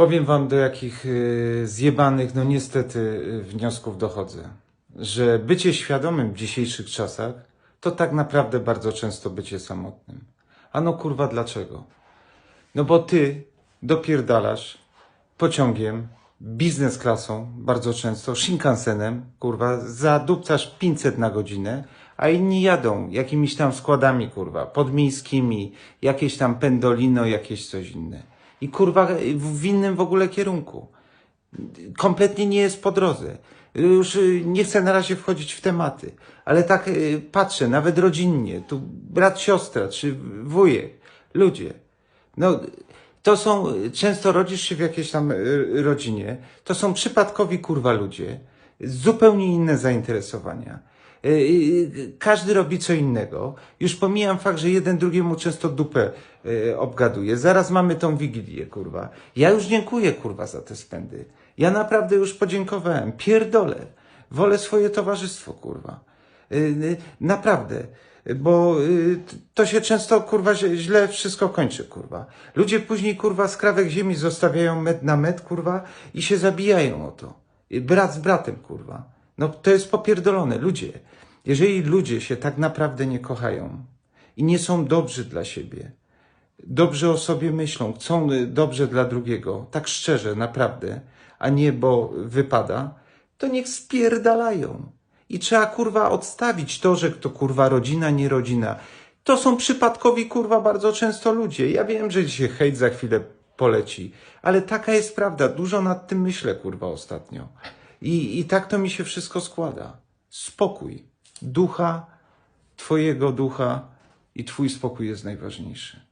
Powiem wam, do jakich y, zjebanych, no niestety, y, wniosków dochodzę. Że bycie świadomym w dzisiejszych czasach, to tak naprawdę bardzo często bycie samotnym. A no kurwa, dlaczego? No bo ty dopierdalasz pociągiem, biznes klasą bardzo często, Shinkansenem, kurwa, zadupcasz 500 na godzinę, a inni jadą jakimiś tam składami, kurwa, podmiejskimi, jakieś tam pendolino, jakieś coś inne. I kurwa, w innym w ogóle kierunku. Kompletnie nie jest po drodze. Już y, nie chcę na razie wchodzić w tematy, ale tak y, patrzę, nawet rodzinnie, tu brat, siostra, czy wujek, ludzie. No, to są, często rodzisz się w jakiejś tam y, rodzinie, to są przypadkowi kurwa ludzie, zupełnie inne zainteresowania. Y, y, Każdy robi co innego. Już pomijam fakt, że jeden drugiemu często dupę y, obgaduje. Zaraz mamy tą wigilię, kurwa. Ja już dziękuję, kurwa, za te spędy. Ja naprawdę już podziękowałem. Pierdolę. Wolę swoje towarzystwo, kurwa. Naprawdę. Bo to się często, kurwa, źle- wszystko kończy, kurwa. Ludzie później, kurwa, skrawek ziemi zostawiają met na met, kurwa, i się zabijają o to. Brat z bratem, kurwa. No to jest popierdolone. Ludzie, jeżeli ludzie się tak naprawdę nie kochają i nie są dobrzy dla siebie, dobrze o sobie myślą, chcą y, dobrze dla drugiego, tak szczerze, naprawdę, a nie bo wypada, to niech spierdalają. I trzeba kurwa odstawić to, że to kurwa rodzina, nie rodzina. To są przypadkowi kurwa bardzo często ludzie. Ja wiem, że dzisiaj hejt za chwilę poleci, ale taka jest prawda. Dużo nad tym myślę kurwa ostatnio. I, I tak to mi się wszystko składa. Spokój. Ducha, twojego ducha i twój spokój jest najważniejszy.